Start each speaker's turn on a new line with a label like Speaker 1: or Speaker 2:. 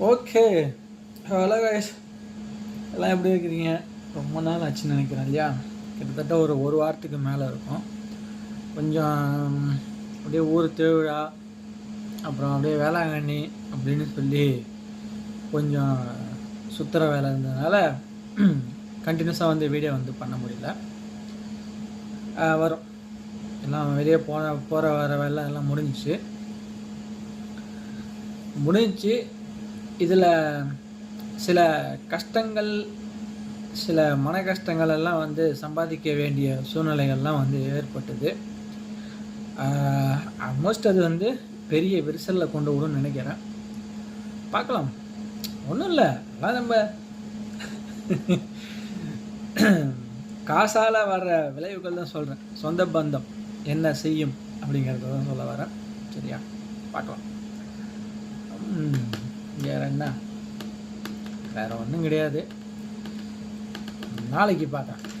Speaker 1: Okay. Hello guys எல்லாம் எப்படி இருக்கிறீங்க? ரொம்ப நாள் ஆச்சுன்னு நினைக்கிறேன் இல்லையா? கிட்டத்தட்ட ஒரு ஒரு வாரத்துக்கு மேலே இருக்கும். கொஞ்சம் அப்படியே ஊர் திருவிழா அப்புறம் அப்படியே வேளாங்கண்ணி அப்படின்னு சொல்லி கொஞ்சம் சுற்றுற வேலை இருந்ததுனால கண்டினியூஸாக வந்து வீடியோ வந்து பண்ண முடியல. வரும். எல்லாம் வெளியே போன போகிற வர வேலை எல்லாம் முடிஞ்சிச்சு. முடிஞ்சிச்சு. இதில் சில கஷ்டங்கள் சில மன கஷ்டங்கள் எல்லாம் வந்து சம்பாதிக்க வேண்டிய சூழ்நிலைகள்லாம் வந்து ஏற்பட்டது. ஆல்மோஸ்ட் அது வந்து பெரிய விரிசலில் கொண்டு விடும்னு நினைக்கிறேன். பார்க்கலாம். ஒன்றும் இல்லை. அதான் நம்ம காசால் வர்ற விளைவுகள் தான் சொல்கிறேன் சொந்த பந்தம் என்ன செய்யும் அப்படிங்கிறத தான் சொல்ல வரேன். சரியா? பார்க்கலாம். வேற என்ன? வேற ஒன்றும் கிடையாது. நாளைக்கு பார்க்கலாம்.